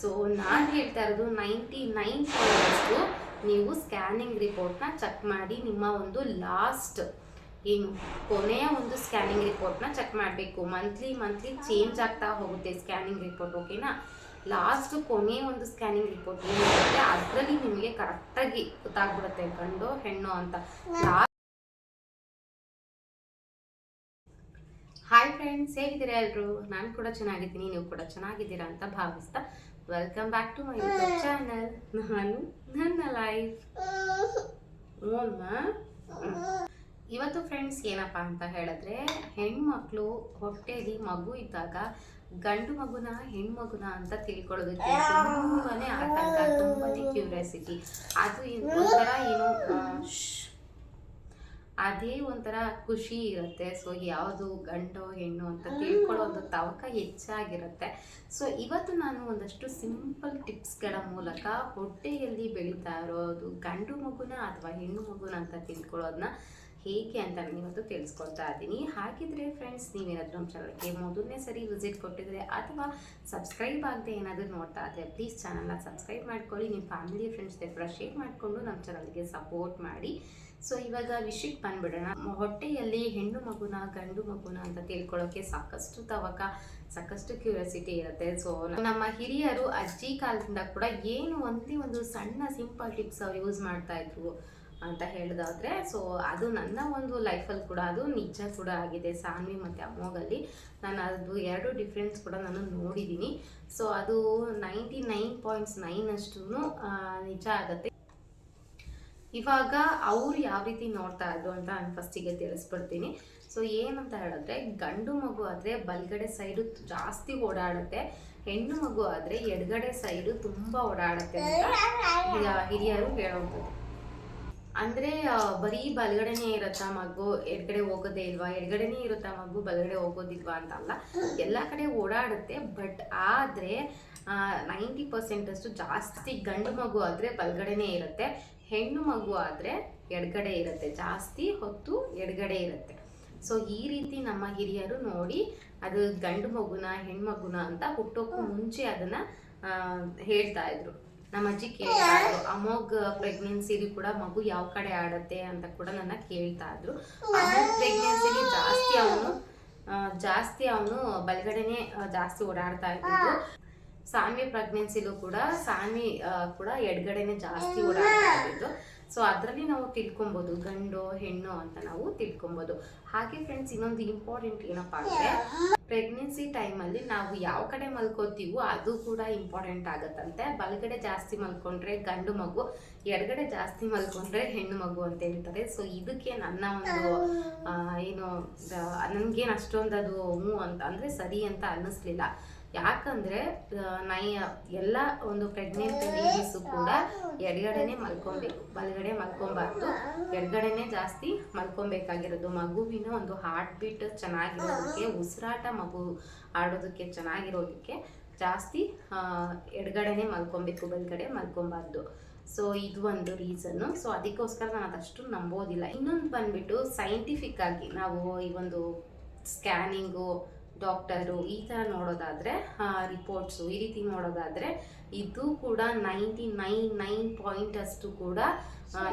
So ನಾನು ಹೇಳ್ತಾ ಇರೋದು ನೈಂಟಿ ನೈನ್ ನೀವು ಸ್ಕ್ಯಾನಿಂಗ್ ರಿಪೋರ್ಟ್ನ ಚೆಕ್ ಮಾಡಿ ನಿಮ್ಮ ಒಂದು ಲಾಸ್ಟ್ ಏನು, ಕೊನೆಯ ಒಂದು ಸ್ಕ್ಯಾನಿಂಗ್ ರಿಪೋರ್ಟ್ನ ಚೆಕ್ ಮಾಡಬೇಕು. ಮಂತ್ಲಿ ಮಂತ್ಲಿ ಚೇಂಜ್ ಆಗ್ತಾ ಹೋಗುತ್ತೆ ಸ್ಕ್ಯಾನಿಂಗ್ ರಿಪೋರ್ಟ್ ಓಕೆನಾ ಲಾಸ್ಟ್ ಕೊನೆಯ ಒಂದು ಸ್ಕ್ಯಾನಿಂಗ್ ರಿಪೋರ್ಟ್ ಏನಿರುತ್ತೆ ಅದರಲ್ಲಿ ನಿಮಗೆ ಕರೆಕ್ಟಾಗಿ ಗೊತ್ತಾಗ್ಬಿಡುತ್ತೆ, ಗಂಡು, ಹೆಣ್ಣು ಅಂತ. ಹಾಯ್ ಫ್ರೆಂಡ್ಸ್ ಹೇಗಿದ್ದೀರಾ ಎಲ್ಲರೂ ನಾನು ಕೂಡ ಚೆನ್ನಾಗಿದ್ದೀನಿ, ನೀವು ಕೂಡ ಚೆನ್ನಾಗಿದ್ದೀರಾ ಅಂತ ಭಾವಿಸ್ತಾ welcome back to my YouTube channel ನಾನು ನನ್ನ ಲೈಫ್ ಓಮ್ಮ. ಇವತ್ತು ಫ್ರೆಂಡ್ಸ್ ಏನಪ್ಪಾ ಅಂತ ಹೇಳಿದ್ರೆ, ಹೆಣ್ಮಕ್ಳು ಹೊಟ್ಟೆಲಿ ಮಗು ಇದ್ದಾಗ ಗಂಡು ಮಗುನ ಹೆಣ್ಮಗುನ ಅಂತ ತಿಳ್ಕೊಳ್ಳೋದಕ್ಕೆ ತುಂಬಾನೇ ಆತಂಕ, ತುಂಬಾನೇ ಕ್ಯೂರಿಯಾಸಿಟಿ ಅದು ಏನ್-. ಅದೇ ಒಂಥರ ಖುಷಿ ಇರುತ್ತೆ. ಸೊ ಯಾವುದು ಗಂಡು ಹೆಣ್ಣು ಅಂತ ತಿಳ್ಕೊಳ್ಳೋ ಒಂದು ತವಕ ಹೆಚ್ಚಾಗಿರುತ್ತೆ. ಸೊ ಇವತ್ತು ನಾನು ಒಂದಷ್ಟು ಸಿಂಪಲ್ ಟಿಪ್ಸ್ಗಳ ಮೂಲಕ ಹೊಟ್ಟೆಯಲ್ಲಿ ಬೆಳೀತಾ ಇರೋದು ಗಂಡು ಮಗುನ ಅಥವಾ ಹೆಣ್ಣು ಮಗುನ ಅಂತ ತಿಳ್ಕೊಳ್ಳೋದನ್ನ ಹೇಗೆ ಅಂತ ನಾನು ಇವತ್ತು ತಿಳಿಸ್ಕೊಡ್ತಾ ಇದ್ದೀನಿ. ಹಾಗಿದ್ರೆ ಫ್ರೆಂಡ್ಸ್ ನೀವೇನಾದರೂ ನಮ್ಮ ಚಾನಲ್ಗೆ ಮೊದಲನೇ ಸರಿ ವಿಸಿಟ್ ಕೊಟ್ಟಿದ್ರೆ ಅಥವಾ ಸಬ್ಸ್ಕ್ರೈಬ್ ಆಗದೆ ಏನಾದರೂ ನೋಡ್ತಾ ಇದ್ರೆ ಪ್ಲೀಸ್ ಚಾನಲ್ನ ಸಬ್ಸ್ಕ್ರೈಬ್ ಮಾಡ್ಕೊಳ್ಳಿ. ನಿಮ್ಮ ಫ್ಯಾಮಿಲಿ ಫ್ರೆಂಡ್ಸ್ ಕೂಡ ಶೇರ್ ಮಾಡಿಕೊಂಡು ನಮ್ಮ ಚಾನಲ್ಗೆ ಸಪೋರ್ಟ್ ಮಾಡಿ. ಸೊ ಇವಾಗ ವಿಷಯಕ್ಕೆ ಬಂದ್ಬಿಡೋಣ. ಹೊಟ್ಟೆಯಲ್ಲಿ ಹೆಣ್ಣು ಮಗುನ, ಗಂಡು ಮಗುನ ಅಂತ ತಿಳ್ಕೊಳ್ಳೋಕೆ ಸಾಕಷ್ಟು ತವಕ, ಸಾಕಷ್ಟು ಕ್ಯೂರಿಯಾಸಿಟಿ ಇರುತ್ತೆ. ಸೊ ನಮ್ಮ ಹಿರಿಯರು ಅಜ್ಜಿ ಕಾಲದಿಂದ ಕೂಡ ಏನು ಒಂದೇ ಒಂದು ಸಣ್ಣ ಸಿಂಪಲ್ ಟಿಪ್ಸ್ ಅವ್ರು ಯೂಸ್ ಮಾಡ್ತಾ ಇದ್ರು ಅಂತ ಹೇಳಿದಾದ್ರೆ ಸೊ ಅದು ನನ್ನ ಒಂದು ಲೈಫಲ್ಲಿ ಕೂಡ, ಅದು ನಿಜ ಕೂಡ ಆಗಿದೆ. ಸಾನ್ವಿ ಮತ್ತು ಅಮ್ಮೋಗಲ್ಲಿ ನಾನು ಅದು ಎರಡು ಡಿಫ್ರೆನ್ಸ್ ಕೂಡ ನಾನು ನೋಡಿದ್ದೀನಿ. ಸೊ ಅದು ನೈಂಟಿ ನೈನ್ ಪಾಯಿಂಟ್ಸ್ ನೈನ್ ಅಷ್ಟು ನಿಜ ಆಗುತ್ತೆ. ಇವಾಗ ಅವ್ರು ಯಾವ ರೀತಿ ನೋಡ್ತಾ ಇದ್ರು ಅಂತ ನಾನು ಫಸ್ಟಿಗೆ ತಿಳಿಸ್ಬಿಡ್ತೀನಿ. ಸೊ ಏನಂತ ಹೇಳಿದ್ರೆ, ಗಂಡು ಮಗು ಆದರೆ ಬಲ್ಗಡೆ ಸೈಡು ಜಾಸ್ತಿ ಓಡಾಡುತ್ತೆ, ಹೆಣ್ಣು ಮಗು ಆದರೆ ಎಡಗಡೆ ಸೈಡು ತುಂಬ ಓಡಾಡುತ್ತೆ ಅಂತ ಹಿರಿಯ- ಹಿರಿಯರು ಹೇಳೋದು ಅಂದ್ರೆ ಬರೀ ಬಲಗಡೆನೇ ಇರುತ್ತಾ ಮಗು, ಎಡಗಡೆ ಹೋಗೋದೇ ಇಲ್ವಾ? ಎಡಗಡೆನೇ ಇರುತ್ತಾ ಮಗು, ಬಲಗಡೆ ಹೋಗೋದಿಲ್ವಾ ಅಂತ ಅಲ್ಲ. ಎಲ್ಲ ಕಡೆ ಓಡಾಡುತ್ತೆ ಬಟ್ ಆದ್ರೆ ನೈಂಟಿ ಪರ್ಸೆಂಟಷ್ಟು ಜಾಸ್ತಿ ಗಂಡು ಮಗು ಆದರೆ ಬಲಗಡೆನೇ ಇರುತ್ತೆ. ಹೆಣ್ಣು ಮಗು ಆದ್ರೆ ಎಡಗಡೆ ಇರುತ್ತೆ ಜಾಸ್ತಿ ಹೊತ್ತು ಎಡಗಡೆ ಇರುತ್ತೆ. ಸೊ ಈ ರೀತಿ ನಮ್ಮ ಹಿರಿಯರು ನೋಡಿ ಅದು ಗಂಡು ಮಗುನ ಹೆಣ್ಮಗುನ ಅಂತ ಹುಟ್ಟೋಕ್ಕೂ ಮುಂಚೆ ಅದನ್ನ ಹೇಳ್ತಾ ಇದ್ರು. ನಮ್ಮ ಅಜ್ಜಿ ಕೇಳ್ತಾ ಇದ್ರು ಅಮೋಘ್ ಪ್ರೆಗ್ನೆನ್ಸಿಲಿ ಕೂಡ ಮಗು ಯಾವ ಕಡೆ ಆಡತ್ತೆ ಅಂತ ಕೂಡ ನನ್ನ ಕೇಳ್ತಾ ಇದ್ರು. ಅಮೋಘ್ ಪ್ರೆಗ್ನೆನ್ಸಿಲಿ ಜಾಸ್ತಿ ಅವನು ಜಾಸ್ತಿ ಅವನು ಬಲಗಡೆನೆ ಜಾಸ್ತಿ ಓಡಾಡ್ತಾ ಇದ್ದಿದ್ದು. ಸಾನ್ವಿ ಪ್ರೆಗ್ನೆನ್ಸಿಲೂ ಕೂಡ ಸಾಮಿ ಕೂಡ ಎಡ್ಗಡೆನೆ ಜಾಸ್ತಿ ಓಡಾಡ್ತಾ ಸೊ ಅದರಲ್ಲಿ ನಾವು ತಿಳ್ಕೊಬೋದು ಗಂಡು ಹೆಣ್ಣು ಅಂತ ನಾವು ತಿಳ್ಕೊಬೋದು. ಹಾಗೆ ಫ್ರೆಂಡ್ಸ್ ಇನ್ನೊಂದು ಇಂಪಾರ್ಟೆಂಟ್ ಏನಪ್ಪಾ ಅಂದ್ರೆ ಪ್ರೆಗ್ನೆನ್ಸಿ ಟೈಮಲ್ಲಿ ನಾವು ಯಾವ ಕಡೆ ಮಲ್ಕೋತೀವೋ ಅದು ಕೂಡ ಇಂಪಾರ್ಟೆಂಟ್ ಆಗುತ್ತಂತೆ. ಬಲಗಡೆ ಜಾಸ್ತಿ ಮಲ್ಕೊಂಡ್ರೆ ಗಂಡು ಮಗು ಎಡಗಡೆ ಜಾಸ್ತಿ ಮಲ್ಕೊಂಡ್ರೆ ಹೆಣ್ಣು ಮಗು ಅಂತ ಹೇಳ್ತಾರೆ. ಸೊ ಇದಕ್ಕೆ ನನ್ನ ಒಂದು ಏನು ನನಗೇನು ಅಷ್ಟೊಂದು ಅದು ಹ್ಞೂ ಅಂತ ಅಂದರೆ ಸರಿ ಅಂತ ಅನ್ನಿಸ್ಲಿಲ್ಲ. ಯಾಕಂದ್ರೆ ನೈ ಎಲ್ಲ ಒಂದು ಪ್ರೆಗ್ನೆಂಟ್ ಲೇಡೀಸು ಕೂಡ ಎಡಗಡೆನೆ ಮಲ್ಕೊಬೇಕು ಬಲಗಡೆ ಮಲ್ಕೊಬಾರ್ದು ಎಡಗಡೆನೆ ಜಾಸ್ತಿ ಮಲ್ಕೊಬೇಕಾಗಿರೋದು ಮಗುವಿನ ಒಂದು ಹಾರ್ಟ್ ಬೀಟ್ ಚೆನ್ನಾಗಿರೋದಕ್ಕೆ, ಉಸಿರಾಟ ಮಗು ಆಡೋದಕ್ಕೆ ಚೆನ್ನಾಗಿರೋದಕ್ಕೆ ಜಾಸ್ತಿ ಎಡಗಡೆನೆ ಮಲ್ಕೊಬೇಕು ಬಲಗಡೆ ಮಲ್ಕೊಬಾರ್ದು ಸೊ ಇದು ಒಂದು ರೀಸನ್ನು ಸೊ ಅದಕ್ಕೋಸ್ಕರ ನಾನು ಅದಷ್ಟು ನಂಬೋದಿಲ್ಲ. ಇನ್ನೊಂದು ಬಂದ್ಬಿಟ್ಟು ಸೈಂಟಿಫಿಕ್ ಆಗಿ ನಾವು ಈ ಒಂದು ಸ್ಕ್ಯಾನಿಂಗು ಡಾಕ್ಟರು ಈ ಥರ ನೋಡೋದಾದರೆ ರಿಪೋರ್ಟ್ಸು ಈ ರೀತಿ ನೋಡೋದಾದರೆ, ಇದು ಕೂಡ ನೈಂಟಿ ನೈನ್ ನೈನ್ ಪಾಯಿಂಟ್ ಅಷ್ಟು ಕೂಡ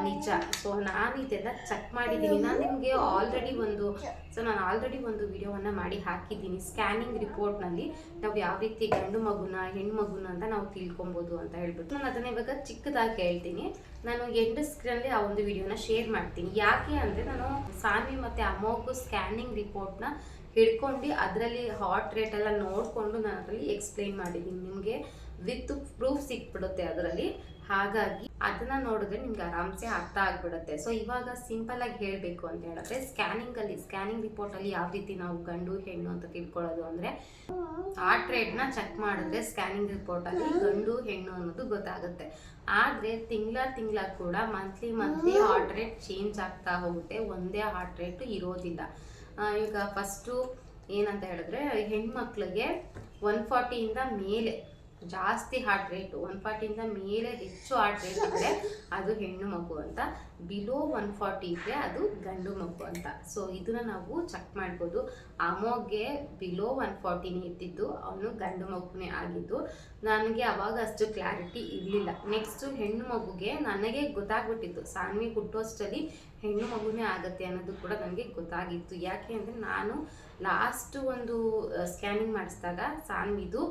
ನಿಜ. ಸೊ ನಾನು ಇದೆಲ್ಲ ಚೆಕ್ ಮಾಡಿದ್ದೀನಿ ನಾನು ನಿಮಗೆ ಆಲ್ರೆಡಿ ಒಂದು ಸೊ ನಾನು ಆಲ್ರೆಡಿ ಒಂದು ವಿಡಿಯೋವನ್ನು ಮಾಡಿ ಹಾಕಿದ್ದೀನಿ. ಸ್ಕ್ಯಾನಿಂಗ್ ರಿಪೋರ್ಟ್ನಲ್ಲಿ ನಾವು ಯಾವ ರೀತಿ ಗಂಡು ಮಗುನ, ಹೆಣ್ಣು ಮಗುನ ಅಂತ ನಾವು ತಿಳ್ಕೊಬೋದು ಅಂತ ಹೇಳ್ಬಿಟ್ಟು ನಾನು ಅದನ್ನ ಇವಾಗ ಚಿಕ್ಕದಾಗಿ ಹೇಳ್ತೀನಿ. ನಾನು ಎಂಡ್ ಸ್ಕ್ರೀನಲ್ಲಿ ಆ ಒಂದು ವಿಡಿಯೋನ ಶೇರ್ ಮಾಡ್ತೀನಿ. ಯಾಕೆ ಅಂದರೆ ನಾನು ಸಾನ್ವಿ ಮತ್ತು ಅಮೋಗು ಸ್ಕ್ಯಾನಿಂಗ್ ರಿಪೋರ್ಟ್ನ ಹಿಡ್ಕೊಂಡು ಅದರಲ್ಲಿ ಹಾಟ್ ರೇಟ್ ಎಲ್ಲ ನೋಡಿಕೊಂಡು ನಾನು ಅದರಲ್ಲಿ ಎಕ್ಸ್ಪ್ಲೈನ್ ಮಾಡಿದ್ದೀನಿ. ನಿಮಗೆ ವಿತ್ ಪ್ರೂಫ್ ಸಿಕ್ಬಿಡುತ್ತೆ ಅದರಲ್ಲಿ. ಹಾಗಾಗಿ ಅದನ್ನ ನೋಡಿದ್ರೆ ನಿಮ್ಗೆ ಆರಾಮ್ಸೆ ಅರ್ಥ ಆಗ್ಬಿಡುತ್ತೆ. ಸೊ ಇವಾಗ ಸಿಂಪಲ್ ಆಗಿ ಹೇಳಬೇಕು ಅಂತ ಹೇಳಿದ್ರೆ ಸ್ಕ್ಯಾನಿಂಗ್ ಅಲ್ಲಿ ಸ್ಕ್ಯಾನಿಂಗ್ ರಿಪೋರ್ಟ್ ಅಲ್ಲಿ ಯಾವ ರೀತಿ ನಾವು ಗಂಡು, ಹೆಣ್ಣು ಅಂತ ತಿಳ್ಕೊಳ್ಳೋದು ಅಂದ್ರೆ ಹಾರ್ಟ್ನ ಚೆಕ್ ಮಾಡಿದ್ರೆ ಸ್ಕ್ಯಾನಿಂಗ್ ರಿಪೋರ್ಟ್ ಅಲ್ಲಿ ಗಂಡು, ಹೆಣ್ಣು ಅನ್ನೋದು ಗೊತ್ತಾಗುತ್ತೆ. ಆದ್ರೆ ತಿಂಗಳ ತಿಂಗಳ ಕೂಡ monthly monthly heart rate change ಆಗ್ತಾ ಹೋಗುತ್ತೆ. ಒಂದೇ ಹಾರ್ಟ್ ರೇಟ್ ಇರೋದಿಲ್ಲ. ಈಗ ಫಸ್ಟು ಏನಂತ ಹೇಳಿದ್ರೆ ಹೆಣ್ಮಕ್ಳಿಗೆ ಒನ್ ಫಾರ್ಟಿಯಿಂದ ಮೇಲೆ ಜಾಸ್ತಿ ಹಾರ್ಟ್ ರೇಟ್ ಒನ್ ಫಾರ್ಟಿಯಿಂದ ಮೇಲೆ ಹೆಚ್ಚು ಹಾರ್ಟ್ ರೇಟ್ ಇದ್ದರೆ ಅದು ಹೆಣ್ಣು ಮಗು ಅಂತ. ಬಿಲೋ ಒನ್ ಫಾರ್ಟಿ ಇದ್ದರೆ ಅದು ಗಂಡು ಮಗು ಅಂತ. ಸೊ ಇದನ್ನ ನಾವು ಚೆಕ್ ಮಾಡ್ಬೋದು. ಅಮೋಗೆ ಬಿಲೋ ಒನ್ ಫಾರ್ಟಿನೇ ಇದ್ದಿದ್ದು, ಅವನು ಗಂಡು ಮಗುನೇ ಆಗಿದ್ದು. ನನಗೆ ಅವಾಗ ಅಷ್ಟು ಕ್ಲಾರಿಟಿ ಇರಲಿಲ್ಲ. ನೆಕ್ಸ್ಟು ಹೆಣ್ಣು ಮಗುಗೆ ನನಗೆ ಗೊತ್ತಾಗ್ಬಿಟ್ಟಿತ್ತು. ಸಾನ್ವಿ ಹುಟ್ಟೋಷ್ಟರಲ್ಲಿ ಹೆಣ್ಣು ಮಗುನೇ ಆಗುತ್ತೆ ಅನ್ನೋದು ಕೂಡ ನನಗೆ ಗೊತ್ತಾಗಿತ್ತು. ಯಾಕೆ ಅಂದರೆ ನಾನು ಲಾಸ್ಟ್ ಒಂದು ಸ್ಕ್ಯಾನಿಂಗ್ ಮಾಡಿಸಿದಾಗ ಸಾನ್ವಿದು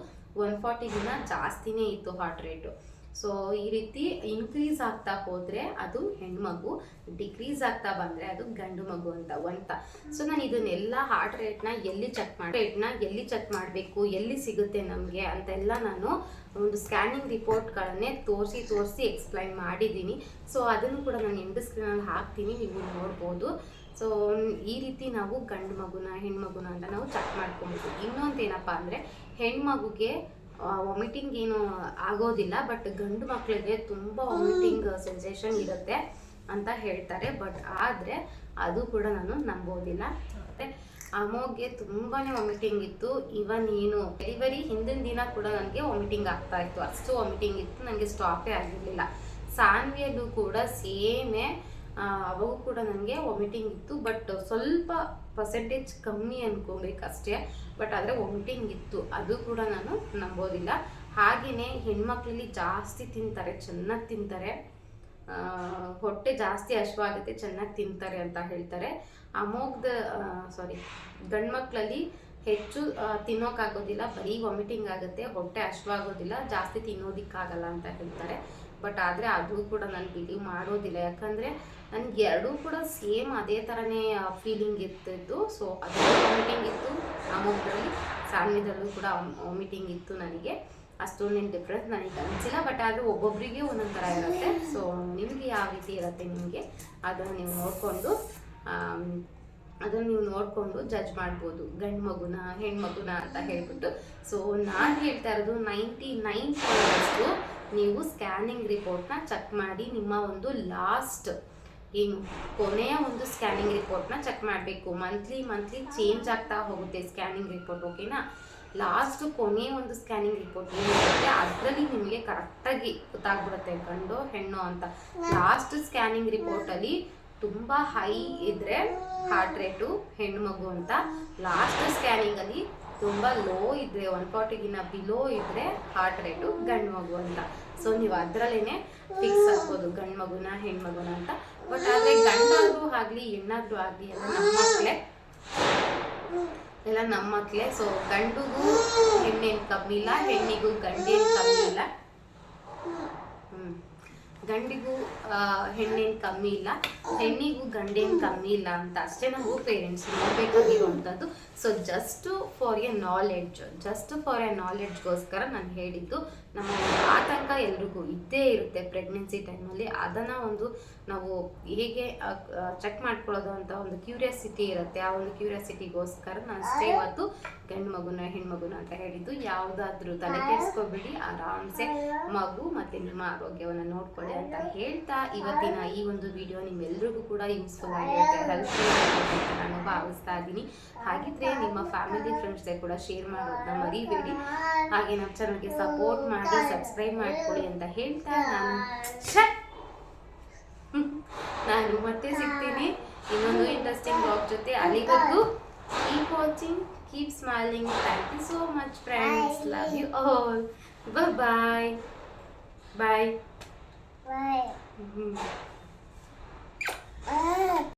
ಒನ್ ಫಾರ್ಟಿಗಿನ್ನ ಜಾಸ್ತಿನೇ ಇತ್ತು ಹಾರ್ಟ್ ರೇಟು ಸೊ ಈ ರೀತಿ ಇನ್ಕ್ರೀಸ್ ಆಗ್ತಾ ಹೋದರೆ ಅದು ಹೆಣ್ಮಗು ಡಿಕ್ರೀಸ್ ಆಗ್ತಾ ಬಂದರೆ ಅದು ಗಂಡು ಮಗು ಅಂತ ಅಂತ. ಸೊ ನಾನು ಇದನ್ನೆಲ್ಲ ಹಾರ್ಟ್ ರೇಟ್ನ ಎಲ್ಲಿ ಚೆಕ್ ಮಾಡಿ ರೇಟ್ನ ಎಲ್ಲಿ ಚೆಕ್ ಮಾಡಬೇಕು, ಎಲ್ಲಿ ಸಿಗುತ್ತೆ ನಮಗೆ ಅಂತೆಲ್ಲ ನಾನು ಒಂದು ಸ್ಕ್ಯಾನಿಂಗ್ ರಿಪೋರ್ಟ್ಗಳನ್ನೇ ತೋರಿಸಿ ತೋರಿಸಿ ಎಕ್ಸ್ಪ್ಲೈನ್ ಮಾಡಿದ್ದೀನಿ. ಸೊ ಅದನ್ನು ಕೂಡ ನಾನು ಇಂಡಸ್ಕ್ರೀನಲ್ಲಿ ಹಾಕ್ತೀನಿ, ನೀವು ನೋಡ್ಬೋದು. ಸೊ ಈ ರೀತಿ ನಾವು ಗಂಡು ಮಗುನ ಹೆಣ್ಮಗುನ ಅಂತ ನಾವು ಚೆಕ್ ಮಾಡ್ಕೊಬೋದು ಇನ್ನೊಂದು ಏನಪ್ಪ ಅಂದರೆ ಹೆಣ್ಮಗುಗೆ ವಾಮಿಟಿಂಗ್ ಏನು ಆಗೋದಿಲ್ಲ ಬಟ್ ಗಂಡು ಮಕ್ಕಳಿಗೆ ತುಂಬ ವಾಮಿಟಿಂಗ್ ಸೆನ್ಸೇಷನ್ ಇರುತ್ತೆ ಅಂತ ಹೇಳ್ತಾರೆ. ಬಟ್ ಆದರೆ, ಅದು ಕೂಡ ನಾನು ನಂಬೋದಿಲ್ಲ. ಮತ್ತೆ ಅಮೋಗೆ ತುಂಬಾ ವಾಮಿಟಿಂಗ್ ಇತ್ತು. ಇವನ್ ಏನು ಡೆಲಿವರಿ ಹಿಂದಿನ ದಿನ ಕೂಡ ನನಗೆ ವಾಮಿಟಿಂಗ್ ಆಗ್ತಾ ಇತ್ತು. ಅಷ್ಟು ವಾಮಿಟಿಂಗ್ ಇತ್ತು. ನನಗೆ ಸ್ಟಾಪೇ ಆಗಿರಲಿಲ್ಲ. ಸಾನ್ವಿಯಲ್ಲೂ ಕೂಡ ಸೇಮೇ ಅವಾಗೂ ಕೂಡ ನನಗೆ ವಾಮಿಟಿಂಗ್ ಇತ್ತು ಬಟ್ ಸ್ವಲ್ಪ ಪರ್ಸೆಂಟೇಜ್ ಕಮ್ಮಿ ಅನ್ಕೋಬೇಕಷ್ಟೇ. ಬಟ್ ಆದರೆ ವಾಮಿಟಿಂಗ್ ಇತ್ತು. ಅದು ಕೂಡ ನಾನು ನಂಬೋದಿಲ್ಲ. ಹಾಗೆಯೇ ಹೆಣ್ಮಕ್ಳಲ್ಲಿ ಜಾಸ್ತಿ ತಿಂತಾರೆ, ಚೆನ್ನಾಗಿ ತಿಂತಾರೆ. ಹೊಟ್ಟೆ ಜಾಸ್ತಿ ಹಶ್ವಾಗುತ್ತೆ, ಚೆನ್ನಾಗಿ ತಿಂತಾರೆ ಅಂತ ಹೇಳ್ತಾರೆ. ಅಮೋಗ್ದ ಸಾರಿ ಗಂಡ್ಮಕ್ಳಲ್ಲಿ ಹೆಚ್ಚು ತಿನ್ನೋಕ್ಕಾಗೋದಿಲ್ಲ ಬರೀ ವಾಮಿಟಿಂಗ್ ಆಗುತ್ತೆ, ಹೊಟ್ಟೆ ಹಶ್ವಾಗೋದಿಲ್ಲ, ಜಾಸ್ತಿ ತಿನ್ನೋದಿಕ್ಕಾಗಲ್ಲ ಅಂತ ಹೇಳ್ತಾರೆ. ಬಟ್ ಆದರೆ ಅದು ಕೂಡ ನಾನು ಬಿಲೀವ್ ಮಾಡೋದಿಲ್ಲ. ಯಾಕಂದರೆ ನನಗೆ ಎರಡೂ ಕೂಡ ಸೇಮ್ ಅದೇ ಥರನೇ ಫೀಲಿಂಗ್ ಇರ್ತಿತ್ತು. ಸೊ ಅದೇ ವಾಮಿಟಿಂಗ್ ಇತ್ತು. ಅಮೌಂಟಲ್ಲಿ ಸಾನ್ವಿದಲ್ಲೂ ಕೂಡ ವಾಮಿಟಿಂಗ್ ಇತ್ತು ನನಗೆ. ಅಷ್ಟೊಂದೇನು ಡಿಫ್ರೆನ್ಸ್ ನನಗೆ ಅನಿಸಿಲ್ಲ ಬಟ್ ಆದರೆ ಒಬ್ಬೊಬ್ಬರಿಗೆ ಒಂದೊಂದು ಥರ ಇರುತ್ತೆ. ಸೊ ನಿಮಗೆ ಯಾವ ರೀತಿ ಇರುತ್ತೆ ನಿಮಗೆ? ಅದನ್ನು ನೀವು ನೋಡಿಕೊಂಡು ಅದನ್ನು ನೀವು ನೋಡಿಕೊಂಡು ಜಡ್ಜ್ ಮಾಡ್ಬೋದು. ಗಂಡು ಮಗುನ ಹೆಣ್ಮಗುನ ಅಂತ ಹೇಳ್ಬಿಟ್ಟು. ಸೊ ನಾನು ಹೇಳ್ತಾ ಇರೋದು ನೈಂಟಿ ನೈನ್ ಪರ್ಸೆಂಟು ನೀವು ಸ್ಕ್ಯಾನಿಂಗ್ ರಿಪೋರ್ಟ್ನ ಚೆಕ್ ಮಾಡಿ ನಿಮ್ಮ ಒಂದು ಲಾಸ್ಟ್ ಏನು ಕೊನೆಯ ಒಂದು ಸ್ಕ್ಯಾನಿಂಗ್ ರಿಪೋರ್ಟ್ನ ಚೆಕ್ ಮಾಡಬೇಕು. ಮಂತ್ಲಿ ಮಂತ್ಲಿ ಚೇಂಜ್ ಆಗ್ತಾ ಹೋಗುತ್ತೆ ಸ್ಕ್ಯಾನಿಂಗ್ ರಿಪೋರ್ಟ್ ಓಕೆನಾ ಲಾಸ್ಟ್ ಕೊನೆಯ ಒಂದು ಸ್ಕ್ಯಾನಿಂಗ್ ರಿಪೋರ್ಟ್ ಏನಿರುತ್ತೆ ಅದರಲ್ಲಿ ನಿಮಗೆ ಕರೆಕ್ಟಾಗಿ ಗೊತ್ತಾಗ್ಬಿಡುತ್ತೆ, ಗಂಡು, ಹೆಣ್ಣು ಅಂತ. ಲಾಸ್ಟ್ ಸ್ಕ್ಯಾನಿಂಗ್ ರಿಪೋರ್ಟಲ್ಲಿ ತುಂಬ ಹೈ ಇದ್ರೆ ಹಾರ್ಟ್ ರೇಟು ಹೆಣ್ಣು ಮಗು ಅಂತ. ಲಾಸ್ಟ್ ಸ್ಕ್ಯಾನಿಂಗಲ್ಲಿ ತುಂಬ ಲೋ ಇದ್ರೆ ಒನ್ ಫಾರ್ಟಿಗಿನ್ನ ಬಿಲೋ ಇದ್ರೆ ಹಾರ್ಟ್ ರೇಟು ಗಂಡು ಮಗು ಅಂತ. ಸೊ ನೀವು ಅದರಲ್ಲೇ ಫಿಕ್ಸ್ ಆಗ್ಬೋದು, ಗಂಡು ಮಗುನ ಹೆಣ್ಮಗುನ ಅಂತ. ಬಟ್ ಆದರೆ ಗಂಡಾದ್ರೂ ಆಗಲಿ, ಹೆಣ್ಣಾದ್ರೂ ಆಗಲಿ ಎಲ್ಲ ನಮ್ಮ ಮಕ್ಕಳೇ ಎಲ್ಲ ನಮ್ಮ ಮಕ್ಕಳೇ ಸೊ ಗಂಡಿಗೂ ಹೆಣ್ಣೇನು ಕಮ್ಮಿ ಇಲ್ಲ, ಹೆಣ್ಣಿಗೂ ಗಂಡೇನು ಕಮ್ಮಿ ಇಲ್ಲ. ಗಂಡಿಗೂ ಹೆಣ್ಣೇನು ಕಮ್ಮಿ ಇಲ್ಲ. ಹೆಣ್ಣಿಗೂ ಗಂಡೇನು ಕಮ್ಮಿ ಇಲ್ಲ ಅಂತ ಅಷ್ಟೇ ನಾವು parents ನೋಡಬೇಕಾಗಿರುವಂಥದ್ದು so just for a knowledge just for a ನಾಲೆಡ್ಜ್ಗೋಸ್ಕರ ನಾನು ಹೇಳಿದ್ದು ನಮ್ಮ ಒಂದು ಆತಂಕ ಎಲ್ರಿಗೂ ಇದ್ದೇ ಇರುತ್ತೆ ಪ್ರೆಗ್ನೆನ್ಸಿ ಟೈಮಲ್ಲಿ ಅದನ್ನು ಒಂದು ನಾವು ಹೇಗೆ ಚೆಕ್ ಮಾಡ್ಕೊಳ್ಳೋದು ಅಂತ ಒಂದು ಕ್ಯೂರಿಯಾಸಿಟಿ ಇರುತ್ತೆ. ಆ ಒಂದು ಕ್ಯೂರಿಯಾಸಿಟಿಗೋಸ್ಕರ ನಾನು ಅಷ್ಟೇ ಇವತ್ತು ಗಂಡು ಮಗುನ ಹೆಣ್ಮಗುನ ಅಂತ ಹೇಳಿದ್ದು ಯಾವುದಾದ್ರೂ ತಲೆ ಕೆಡಿಸ್ಕೊಬಿಡಿ ಆರಾಮ್ಸೆ ಮಗು ಮತ್ತು ನಿಮ್ಮ ಆರೋಗ್ಯವನ್ನು ನೋಡ್ಕೊಳ್ಳಿ ಅಂತ ಹೇಳ್ತಾ ಇವತ್ತಿನ ಈ ಒಂದು ವಿಡಿಯೋ ನಿಮ್ಮೆಲ್ಲರಿಗೂ ಕೂಡ ಯೂಸ್ಫುಲ್ ಆಗಿರುತ್ತೆ. ಹೆಲ್ಪ್ಫುಲ್ ಆಗಿರುತ್ತೆ ಅಂತ ನಾನು ಭಾವಿಸ್ತಾ ಇದ್ದೀನಿ. ಹಾಗಿದ್ರೆ ನಿಮ್ಮ ಫ್ಯಾಮಿಲಿ ಫ್ರೆಂಡ್ಸ್ಗೆ ಕೂಡ ಶೇರ್ ಮಾಡೋದನ್ನ ಮರಿಬೇಡಿ. ಹಾಗೆ ನಮ್ಮ ಚಾನಲ್ಗೆ ಸಪೋರ್ಟ್ ಮಾಡಿ ಸಬ್ಸ್ಕ್ರೈಬ್ ಮಾಡ್ಕೊಳ್ಳಿ ಅಂತ ಹೇಳ್ತಾ ನಾನು! ನಾನು ಮತ್ತೆ ಸಿಗ್ತೀನಿ. ಇನ್ನೊಂದು ಇಂಟ್ರೆಸ್ಟಿಂಗ್ ಬ್ಲಾಗ್ ಜೊತೆ. ಅಲ್ಲಿಗದ್ದು keep watching keep smiling thank you so much friends love you all bye bye. Bye.